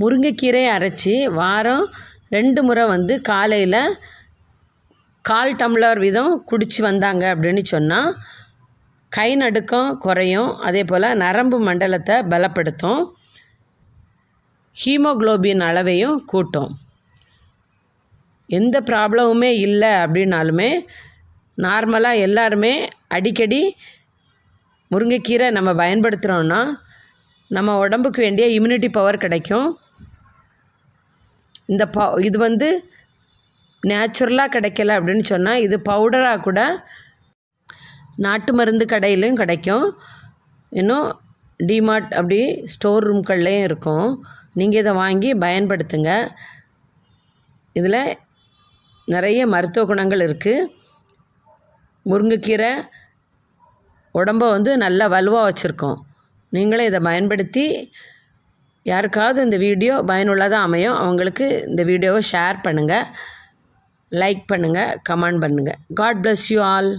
முருங்கைக்கீரை அரைச்சி வாரம் ரெண்டு முறை வந்து காலையில் கால் டம்ளர் வீதம் குடித்து வந்தாங்க அப்படின்னு சொன்னால் கை நடுக்கம் குறையும். அதே போல் நரம்பு மண்டலத்தை பலப்படுத்தும். ஹீமோகுளோபின் அளவையும் கூட்டும். எந்த ப்ராப்ளமுமே இல்லை அப்படின்னாலுமே நார்மலாக எல்லாருமே அடிக்கடி முருங்கைக்கீரை நம்ம பயன்படுத்துகிறோன்னா நம்ம உடம்புக்கு வேண்டிய இம்யூனிட்டி பவர் கிடைக்கும். இந்த ப இது வந்து நேச்சுரலாக கிடைக்கல அப்படின்னு சொன்னால் இது பவுடராக கூட நாட்டு மருந்து கடையிலையும் கிடைக்கும். இன்னும் டிமார்ட் அப்படி ஸ்டோர் ரூம்கள்லேயும் இருக்கும். நீங்கள் இதை வாங்கி பயன்படுத்துங்க. இதில் நிறைய மருத்துவ குணங்கள் இருக்குது முருங்கைக்கீரை உடம்ப வந்து நல்லா வலுவாக வச்சுருக்கோம். நீங்களும் இதை பயன்படுத்தி யாருக்காவது இந்த வீடியோ பயனுள்ளதாக அமையும் அவங்களுக்கு இந்த வீடியோவை ஷேர் பண்ணுங்கள் லைக் பண்ணுங்கள் கமெண்ட் பண்ணுங்கள் காட் பிளஸ் யூ ஆல்